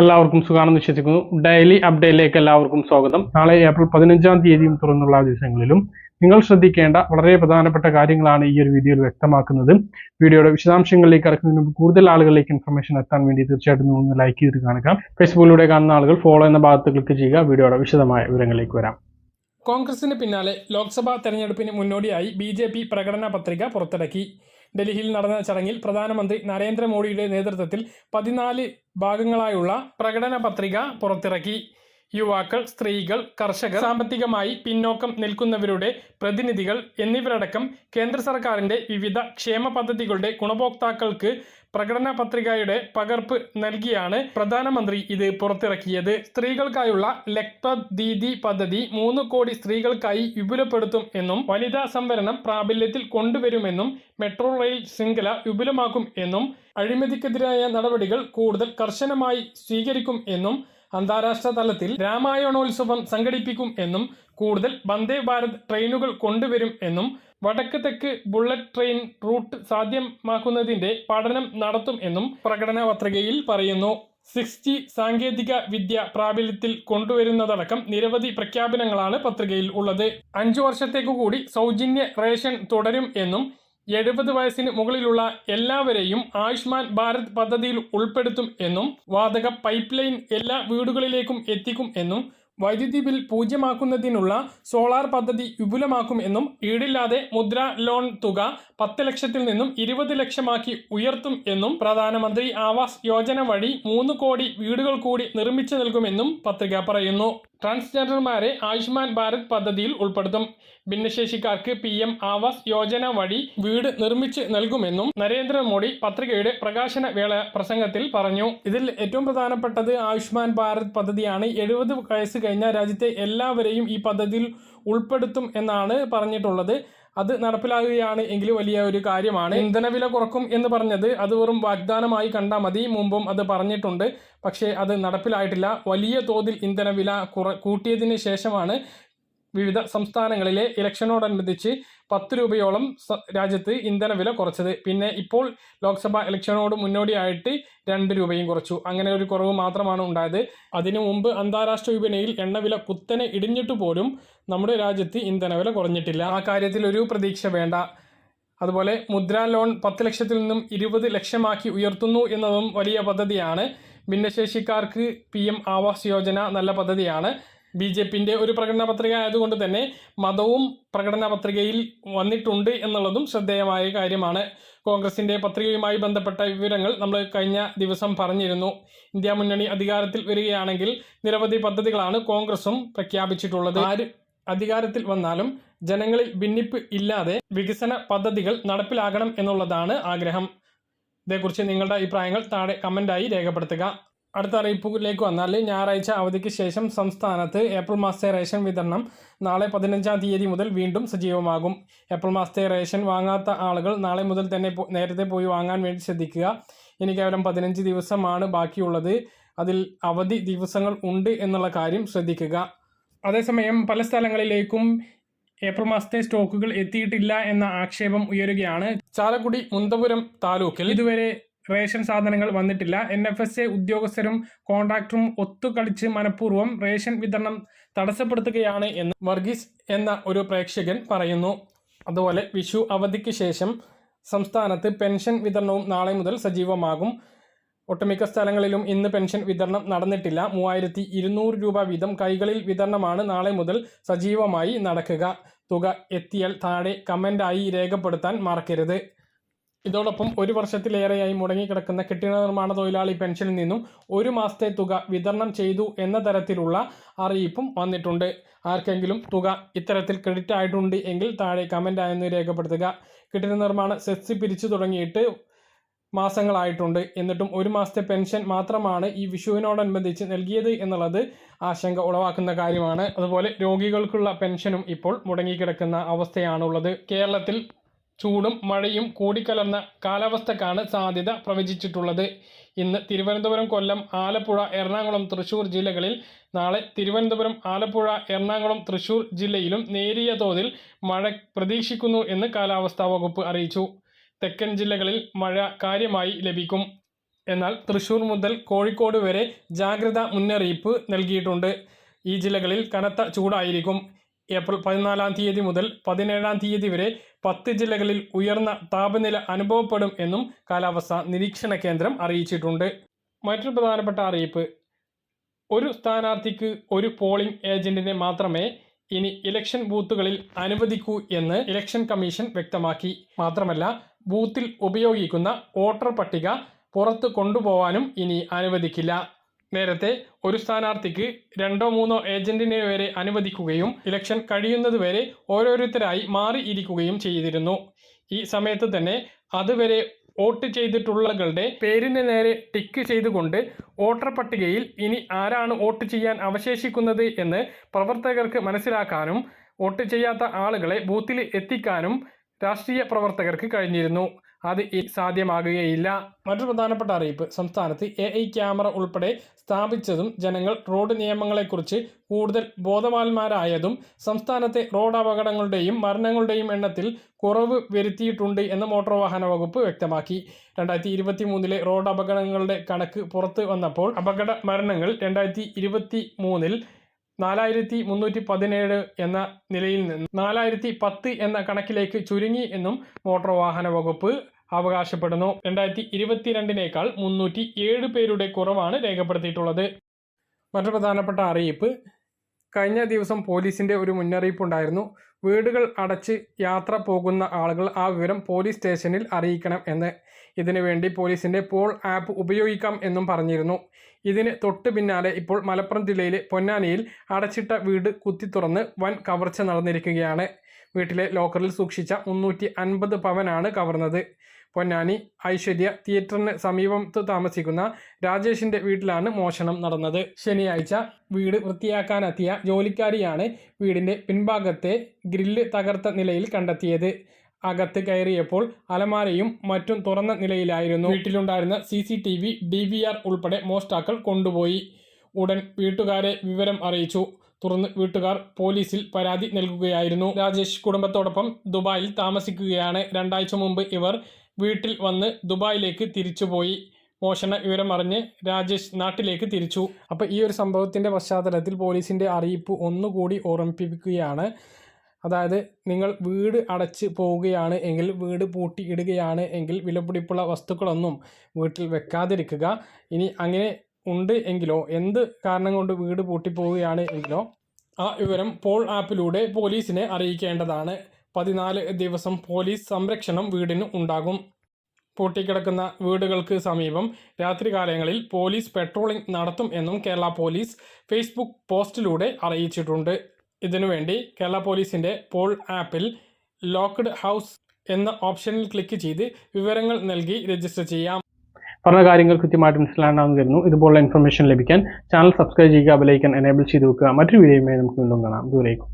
എല്ലാവർക്കും സുഖാണെന്ന് വിശ്വസിക്കുന്നു. ഡെയിലി അപ്ഡേറ്റിലേക്ക് എല്ലാവർക്കും സ്വാഗതം. നാളെ ഏപ്രിൽ പതിനഞ്ചാം തീയതിയും തുറന്നുള്ള ദിവസങ്ങളിലും നിങ്ങൾ ശ്രദ്ധിക്കേണ്ട വളരെ പ്രധാനപ്പെട്ട കാര്യങ്ങളാണ് ഈ ഒരു വീഡിയോയിൽ വ്യക്തമാക്കുന്നത്. വീഡിയോയുടെ വിശദാംശങ്ങളിലേക്ക് കടക്കുന്നതിന് മുമ്പ് കൂടുതൽ ആളുകളിലേക്ക് ഇൻഫർമേഷൻ എത്താൻ വേണ്ടി തീർച്ചയായിട്ടും ഒന്ന് ലൈക്ക് ചെയ്ത് കാണുക. ഫേസ്ബുക്കിലൂടെ കാണുന്ന ആളുകൾ ഫോളോ എന്ന ഭാഗത്ത് ക്ലിക്ക് ചെയ്യുക. വീഡിയോയുടെ വിശദമായ വിവരങ്ങളിലേക്ക് വരാം. കോൺഗ്രസിന് പിന്നാലെ ലോക്സഭാ തെരഞ്ഞെടുപ്പിന് മുന്നോടിയായി ബി പ്രകടന പത്രിക പുറത്തിറക്കി. ഡൽഹിയിൽ നടന്ന ചടങ്ങിൽ പ്രധാനമന്ത്രി നരേന്ദ്രമോദിയുടെ നേതൃത്വത്തിൽ പതിനാല് ഭാഗങ്ങളായുള്ള പ്രകടന പത്രിക പുറത്തിറക്കി. യുവാക്കൾ സ്ത്രീകൾ കർഷകർ സാമ്പത്തികമായി പിന്നോക്കം നിൽക്കുന്നവരുടെ പ്രതിനിധികൾ എന്നിവരടക്കം കേന്ദ്ര സർക്കാരിന്റെ വിവിധ ക്ഷേമ പദ്ധതികളുടെ ഗുണഭോക്താക്കൾക്ക് പ്രകടന പത്രികയുടെ പകർപ്പ് നൽകിയാണ് പ്രധാനമന്ത്രി ഇത് പുറത്തിറക്കിയത്. സ്ത്രീകൾക്കായുള്ള ലക്പത് ദീദി പദ്ധതി മൂന്ന് കോടി സ്ത്രീകൾക്കായി വിപുലപ്പെടുത്തും എന്നും വനിതാ സംവരണം പ്രാബല്യത്തിൽ കൊണ്ടുവരുമെന്നും മെട്രോ റെയിൽ ശൃംഖല വിപുലമാക്കും എന്നും അഴിമതിക്കെതിരായ നടപടികൾ കൂടുതൽ കർശനമായി സ്വീകരിക്കും എന്നും അന്താരാഷ്ട്ര തലത്തിൽ രാമായണോത്സവം സംഘടിപ്പിക്കും എന്നും കൂടുതൽ വന്ദേ ഭാരത് ട്രെയിനുകൾ കൊണ്ടുവരും എന്നും വടക്ക് തെക്ക് ബുള്ളറ്റ് ട്രെയിൻ റൂട്ട് സാധ്യമാക്കുന്നതിന്റെ പഠനം നടത്തും എന്നും പ്രകടന പത്രികയിൽ പറയുന്നു. സിക്സ് ജി സാങ്കേതിക വിദ്യ പ്രാബല്യത്തിൽ കൊണ്ടുവരുന്നതടക്കം നിരവധി പ്രഖ്യാപനങ്ങളാണ് പത്രികയിൽ ഉള്ളത്. അഞ്ചു വർഷത്തേക്കു കൂടി സൗജന്യ റേഷൻ തുടരും എന്നും എഴുപത് വയസ്സിന് മുകളിലുള്ള എല്ലാവരെയും ആയുഷ്മാൻ ഭാരത് പദ്ധതിയിൽ ഉൾപ്പെടുത്തും എന്നും വാതക പൈപ്പ് ലൈൻ എല്ലാ വീടുകളിലേക്കും എത്തിക്കും എന്നും വൈദ്യുതി ബിൽ പൂജ്യമാക്കുന്നതിനുള്ള സോളാർ പദ്ധതി വിപുലമാക്കും എന്നും ഈടില്ലാതെ മുദ്ര ലോൺ തുക പത്ത് ലക്ഷത്തിൽ നിന്നും ഇരുപത് ലക്ഷമാക്കി ഉയർത്തും എന്നും പ്രധാനമന്ത്രി ആവാസ് യോജന വഴി മൂന്ന് കോടി വീടുകൾ കൂടി നിർമ്മിച്ചു നൽകുമെന്നും പത്രിക പറയുന്നു. ട്രാൻസ്ജെൻഡർമാരെ ആയുഷ്മാൻ ഭാരത് പദ്ധതിയിൽ ഉൾപ്പെടുത്തും. ഭിന്നശേഷിക്കാർക്ക് പി എം ആവാസ് യോജന വഴി വീട് നിർമ്മിച്ച് നൽകുമെന്നും നരേന്ദ്രമോദി പത്രികയുടെ പ്രകാശന വേള പ്രസംഗത്തിൽ പറഞ്ഞു. ഇതിൽ ഏറ്റവും പ്രധാനപ്പെട്ടത് ആയുഷ്മാൻ ഭാരത് പദ്ധതിയാണ്. എഴുപത് വയസ്സ് കഴിഞ്ഞ രാജ്യത്തെ എല്ലാവരെയും ഈ പദ്ധതിയിൽ ഉൾപ്പെടുത്തും എന്നാണ് പറഞ്ഞിട്ടുള്ളത്. അത് നടപ്പിലാകുകയാണ് എങ്കിൽ വലിയ ഒരു കാര്യമാണ്. ഇന്ധനവില കുറക്കും എന്ന് പറഞ്ഞത് അത് വെറും വാഗ്ദാനമായി കണ്ടാൽ മതി. മുമ്പും അത് പറഞ്ഞിട്ടുണ്ട്. പക്ഷേ അത് നടപ്പിലായിട്ടില്ല. വലിയ തോതിൽ ഇന്ധനവില കുറ കൂട്ടിയതിന് ശേഷമാണ് വിവിധ സംസ്ഥാനങ്ങളിലെ ഇലക്ഷനോടനുബന്ധിച്ച് പത്ത് രൂപയോളം രാജ്യത്ത് ഇന്ധനവില കുറച്ചത്. പിന്നെ ഇപ്പോൾ ലോക്സഭാ ഇലക്ഷനോട് മുന്നോടിയായിട്ട് രണ്ട് രൂപയും കുറച്ചു. അങ്ങനെ ഒരു കുറവ് മാത്രമാണ് ഉണ്ടായത്. അതിനു മുമ്പ് അന്താരാഷ്ട്ര വിപണിയിൽ എണ്ണവില കുത്തനെ ഇടിഞ്ഞിട്ട് പോലും നമ്മുടെ രാജ്യത്ത് ഇന്ധനവില കുറഞ്ഞിട്ടില്ല. ആ കാര്യത്തിൽ ഒരു പ്രതീക്ഷ വേണ്ട. അതുപോലെ മുദ്രാ ലോൺ പത്ത് ലക്ഷത്തിൽ നിന്നും ഇരുപത് ലക്ഷമാക്കി ഉയർത്തുന്നു എന്നതും വലിയ പദ്ധതിയാണ്. ഭിന്നശേഷിക്കാർക്ക് പി എം ആവാസ് യോജന നല്ല പദ്ധതിയാണ്. ബി ജെ പിന്റെ ഒരു പ്രകടന പത്രിക ആയതുകൊണ്ട് തന്നെ മതവും പ്രകടന പത്രികയിൽ വന്നിട്ടുണ്ട് എന്നുള്ളതും ശ്രദ്ധേയമായ കാര്യമാണ്. കോൺഗ്രസിന്റെ പത്രികയുമായി ബന്ധപ്പെട്ട വിവരങ്ങൾ നമ്മൾ കഴിഞ്ഞ ദിവസം പറഞ്ഞിരുന്നു. ഇന്ത്യ മുന്നണി അധികാരത്തിൽ വരികയാണെങ്കിൽ നിരവധി പദ്ധതികളാണ് കോൺഗ്രസും പ്രഖ്യാപിച്ചിട്ടുള്ളത്. ആര് അധികാരത്തിൽ വന്നാലും ജനങ്ങളിൽ ഭിന്നിപ്പ് ഇല്ലാതെ വികസന പദ്ധതികൾ നടപ്പിലാകണം എന്നുള്ളതാണ് ആഗ്രഹം. ഇതേക്കുറിച്ച് നിങ്ങളുടെ അഭിപ്രായങ്ങൾ താഴെ കമന്റായി രേഖപ്പെടുത്തുക. അടുത്ത അറിയിപ്പിലേക്ക് വന്നാൽ ഞായറാഴ്ച അവധിക്ക് ശേഷം സംസ്ഥാനത്ത് ഏപ്രിൽ മാസത്തെ റേഷൻ വിതരണം നാളെ പതിനഞ്ചാം തീയതി മുതൽ വീണ്ടും സജീവമാകും. ഏപ്രിൽ മാസത്തെ റേഷൻ വാങ്ങാത്ത ആളുകൾ നാളെ മുതൽ തന്നെ നേരത്തെ പോയി വാങ്ങാൻ വേണ്ടി ശ്രദ്ധിക്കുക. ഇനി കേവലം പതിനഞ്ച് ദിവസമാണ് ബാക്കിയുള്ളത്. അതിൽ അവധി ദിവസങ്ങൾ ഉണ്ട് എന്നുള്ള കാര്യം ശ്രദ്ധിക്കുക. അതേസമയം പല സ്ഥലങ്ങളിലേക്കും ഏപ്രിൽ മാസത്തെ സ്റ്റോക്കുകൾ എത്തിയിട്ടില്ല എന്ന ആക്ഷേപം ഉയരുകയാണ്. ചാലക്കുടി മുന്തപുരം താലൂക്കിൽ ഇതുവരെ റേഷൻ സാധനങ്ങൾ വന്നിട്ടില്ല. എൻ എഫ് എസ് എ ഉദ്യോഗസ്ഥരും കോൺട്രാക്ടറും ഒത്തുകളിച്ച് മനഃപൂർവം റേഷൻ വിതരണം തടസ്സപ്പെടുത്തുകയാണ് എന്ന് വർഗീസ് എന്ന ഒരു പ്രേക്ഷകൻ പറയുന്നു. അതുപോലെ വിഷു അവധിക്ക് ശേഷം സംസ്ഥാനത്ത് പെൻഷൻ വിതരണവും നാളെ മുതൽ സജീവമാകും. ഒട്ടുമിക്ക സ്ഥലങ്ങളിലും ഇന്ന് പെൻഷൻ വിതരണം നടന്നിട്ടില്ല. മൂവായിരത്തി ഇരുന്നൂറ് രൂപ വീതം കൈകളിൽ വിതരണമാണ് നാളെ മുതൽ സജീവമായി നടക്കുക. തുക എത്തിയാൽ താഴെ കമന്റായി രേഖപ്പെടുത്താൻ മറക്കരുത്. ഇതോടൊപ്പം ഒരു വർഷത്തിലേറെയായി മുടങ്ങിക്കിടക്കുന്ന കെട്ടിട നിർമ്മാണ തൊഴിലാളി പെൻഷനിൽ നിന്നും ഒരു മാസത്തെ തുക വിതരണം ചെയ്തു എന്ന തരത്തിലുള്ള അറിയിപ്പും വന്നിട്ടുണ്ട്. ആർക്കെങ്കിലും തുക ഇത്തരത്തിൽ ക്രെഡിറ്റ് ആയിട്ടുണ്ട് എങ്കിൽ താഴെ കമന്റ് ആയെന്ന് രേഖപ്പെടുത്തുക. കെട്ടിട നിർമ്മാണ സെസ് പിരിച്ചു തുടങ്ങിയിട്ട് മാസങ്ങളായിട്ടുണ്ട്. എന്നിട്ടും ഒരു മാസത്തെ പെൻഷൻ മാത്രമാണ് ഈ വിഷുവിനോടനുബന്ധിച്ച് നൽകിയത് എന്നുള്ളത് ആശങ്ക ഉളവാക്കുന്ന കാര്യമാണ്. അതുപോലെ രോഗികൾക്കുള്ള പെൻഷനും ഇപ്പോൾ മുടങ്ങിക്കിടക്കുന്ന അവസ്ഥയാണുള്ളത്. കേരളത്തിൽ ചൂടും മഴയും കൂടിക്കലർന്ന കാലാവസ്ഥക്കാണ് സാധ്യത പ്രവചിച്ചിട്ടുള്ളത്. ഇന്ന് തിരുവനന്തപുരം കൊല്ലം ആലപ്പുഴ എറണാകുളം തൃശൂർ ജില്ലകളിൽ നാളെ തിരുവനന്തപുരം ആലപ്പുഴ എറണാകുളം തൃശൂർ ജില്ലയിലും നേരിയ തോതിൽ മഴ പ്രതീക്ഷിക്കുന്നു എന്ന് കാലാവസ്ഥാ വകുപ്പ് അറിയിച്ചു. തെക്കൻ ജില്ലകളിൽ മഴ കാര്യമായി ലഭിക്കും. എന്നാൽ തൃശൂർ മുതൽ കോഴിക്കോട് വരെ ജാഗ്രത മുന്നറിയിപ്പ് നൽകിയിട്ടുണ്ട്. ഈ ജില്ലകളിൽ കനത്ത ചൂടായിരിക്കും. ഏപ്രിൽ പതിനാലാം തീയതി മുതൽ പതിനേഴാം തീയതി വരെ പത്ത് ജില്ലകളിൽ ഉയർന്ന താപനില അനുഭവപ്പെടും എന്നും കാലാവസ്ഥാ നിരീക്ഷണ കേന്ദ്രം അറിയിച്ചിട്ടുണ്ട്. മറ്റൊരു പ്രധാനപ്പെട്ട അറിയിപ്പ്. ഒരു സ്ഥാനാർത്ഥിക്ക് ഒരു പോളിംഗ് ഏജന്റിനെ മാത്രമേ ഇനി ഇലക്ഷൻ ബൂത്തുകളിൽ അനുവദിക്കൂ എന്ന് ഇലക്ഷൻ കമ്മീഷൻ വ്യക്തമാക്കി. മാത്രമല്ല ബൂത്തിൽ ഉപയോഗിക്കുന്ന വോട്ടർ പട്ടിക പുറത്ത് കൊണ്ടുപോവാനും ഇനി അനുവദിക്കില്ല. നേരത്തെ ഒരു സ്ഥാനാർത്ഥിക്ക് രണ്ടോ മൂന്നോ ഏജന്റിനെ വരെ അനുവദിക്കുകയും ഇലക്ഷൻ കഴിയുന്നതുവരെ ഓരോരുത്തരായി മാറിയിരിക്കുകയും ചെയ്തിരുന്നു. ഈ സമയത്ത് തന്നെ അതുവരെ വോട്ട് ചെയ്തിട്ടുള്ളവരുടെ പേരിന് നേരെ ടിക്ക് ചെയ്തുകൊണ്ട് വോട്ടർ പട്ടികയിൽ ഇനി ആരാണ് വോട്ട് ചെയ്യാൻ അവശേഷിക്കുന്നത് എന്ന് പ്രവർത്തകർക്ക് മനസ്സിലാക്കാനും വോട്ട് ചെയ്യാത്ത ആളുകളെ ബൂത്തിൽ എത്തിക്കാനും രാഷ്ട്രീയ പ്രവർത്തകർക്ക് കഴിഞ്ഞിരുന്നു. അത് സാധ്യമാകുകയില്ല. മറ്റൊരു പ്രധാനപ്പെട്ട അറിയിപ്പ്. സംസ്ഥാനത്ത് എ ഐ ക്യാമറ ഉൾപ്പെടെ സ്ഥാപിച്ചതും ജനങ്ങൾ റോഡ് നിയമങ്ങളെക്കുറിച്ച് കൂടുതൽ ബോധവാന്മാരായതും സംസ്ഥാനത്തെ റോഡ് അപകടങ്ങളുടെയും മരണങ്ങളുടെയും എണ്ണത്തിൽ കുറവ് വരുത്തിയിട്ടുണ്ട് എന്ന് മോട്ടോർ വാഹന വകുപ്പ് വ്യക്തമാക്കി. രണ്ടായിരത്തി ഇരുപത്തി മൂന്നിലെ റോഡ് അപകടങ്ങളുടെ കണക്ക് പുറത്തു വന്നപ്പോൾ അപകട മരണങ്ങൾ രണ്ടായിരത്തി ഇരുപത്തി മൂന്നിൽ നാലായിരത്തി മുന്നൂറ്റി പതിനേഴ് എന്ന നിലയിൽ നിന്ന് നാലായിരത്തി പത്ത് എന്ന കണക്കിലേക്ക് ചുരുങ്ങി എന്നും മോട്ടോർ വാഹന വകുപ്പ് അവകാശപ്പെടുന്നു. രണ്ടായിരത്തി ഇരുപത്തിരണ്ടിനേക്കാൾ മുന്നൂറ്റി ഏഴ് പേരുടെ കുറവാണ് രേഖപ്പെടുത്തിയിട്ടുള്ളത്. മറ്റൊരു പ്രധാനപ്പെട്ട അറിയിപ്പ്. കഴിഞ്ഞ ദിവസം പോലീസിന്റെ ഒരു മുന്നറിയിപ്പ് ഉണ്ടായിരുന്നു വീടുകൾ അടച്ച് യാത്ര പോകുന്ന ആളുകൾ ആ വിവരം പോലീസ് സ്റ്റേഷനിൽ അറിയിക്കണം എന്ന്. ഇതിനു വേണ്ടി പോലീസിന്റെ പോൾ ആപ്പ് ഉപയോഗിക്കാം എന്നും പറഞ്ഞിരുന്നു. ഇതിന് തൊട്ട് പിന്നാലെ ഇപ്പോൾ മലപ്പുറം ജില്ലയിലെ പൊന്നാനിയിൽ അടച്ചിട്ട വീട് കുത്തി തുറന്ന് വൻ കവർച്ച നടന്നിരിക്കുകയാണ്. വീട്ടിലെ ലോക്കറിൽ സൂക്ഷിച്ച മുന്നൂറ്റി അൻപത് പവനാണ് കവർന്നത്. പൊന്നാനി ഐശ്വര്യ തിയേറ്ററിന് സമീപത്ത് താമസിക്കുന്ന രാജേഷിന്റെ വീട്ടിലാണ് മോഷണം നടന്നത്. ശനിയാഴ്ച വീട് വൃത്തിയാക്കാനെത്തിയ ജോലിക്കാരിയാണ് വീടിന്റെ പിൻഭാഗത്തെ ഗ്രില്ല് തകർത്ത നിലയിൽ കണ്ടെത്തിയത്. അകത്ത് കയറിയപ്പോൾ അലമാരയും മറ്റും തുറന്ന നിലയിലായിരുന്നു. വീട്ടിലുണ്ടായിരുന്ന C C T V D V R ഉൾപ്പെടെ മോഷ്ടാക്കൾ കൊണ്ടുപോയി. ഉടൻ വീട്ടുകാരെ വിവരം അറിയിച്ചു. തുടർന്ന് വീട്ടുകാർ പോലീസിൽ പരാതി നൽകുകയായിരുന്നു. രാജേഷ് കുടുംബത്തോടൊപ്പം ദുബായിൽ താമസിക്കുകയാണ്. രണ്ടാഴ്ച മുമ്പ് ഇവർ വീട്ടിൽ വന്ന് ദുബായിലേക്ക് തിരിച്ചുപോയി. മോഷണ വിവരം അറിഞ്ഞ് രാജേഷ് നാട്ടിലേക്ക് തിരിച്ചു. അപ്പോൾ ഈ ഒരു സംഭവത്തിന്റെ പശ്ചാത്തലത്തിൽ പോലീസിന്റെ അറിയിപ്പ് ഒന്നുകൂടി ഓർമ്മിപ്പിക്കുകയാണ്. അതായത് നിങ്ങൾ വീട് അടച്ച് പോവുകയാണ് എങ്കിൽ വീട് പൂട്ടിയിടുകയാണ് എങ്കിൽ വിലപിടിപ്പുള്ള വസ്തുക്കളൊന്നും വീട്ടിൽ വെക്കാതിരിക്കുക. ഇനി അങ്ങനെ ഉണ്ട് എങ്കിലോ എന്ത് കാരണം കൊണ്ട് വീട് പൂട്ടിപ്പോവുകയാണ് എങ്കിലോ ആ വിവരം പോൾ ആപ്പിലൂടെ പോലീസിനെ അറിയിക്കേണ്ടതാണ്. പതിനാല് ദിവസം പോലീസ് സംരക്ഷണം വീടിന് ഉണ്ടാകും. പൂട്ടിക്കിടക്കുന്ന വീടുകൾക്ക് സമീപം രാത്രികാലങ്ങളിൽ പോലീസ് പെട്രോളിംഗ് നടത്തും എന്നും കേരള പോലീസ് ഫേസ്ബുക്ക് പോസ്റ്റിലൂടെ അറിയിച്ചിട്ടുണ്ട്. ഇതിനുവേണ്ടി കേരള പോലീസിന്റെ പോൾ ആപ്പിൽ ലോക്ക്ഡ് ഹൗസ് എന്ന ഓപ്ഷനിൽ ക്ലിക്ക് ചെയ്ത് വിവരങ്ങൾ നൽകി രജിസ്റ്റർ ചെയ്യാം. പറഞ്ഞ കാര്യങ്ങൾ കൃത്യമായിട്ട് മനസ്സിലാണെന്ന് കരുതുന്നു ഇതുപോലുള്ള ഇൻഫർമേഷൻ ലഭിക്കാൻ ചാനൽ സബ്സ്ക്രൈബ് ചെയ്യുക ബെലൈക്കൻ എനേബിൾ ചെയ്ത് വെക്കുക. മറ്റൊരു വീഡിയോയുമായി നമുക്ക് വീണ്ടും കാണാം. ദൂരേക്കും.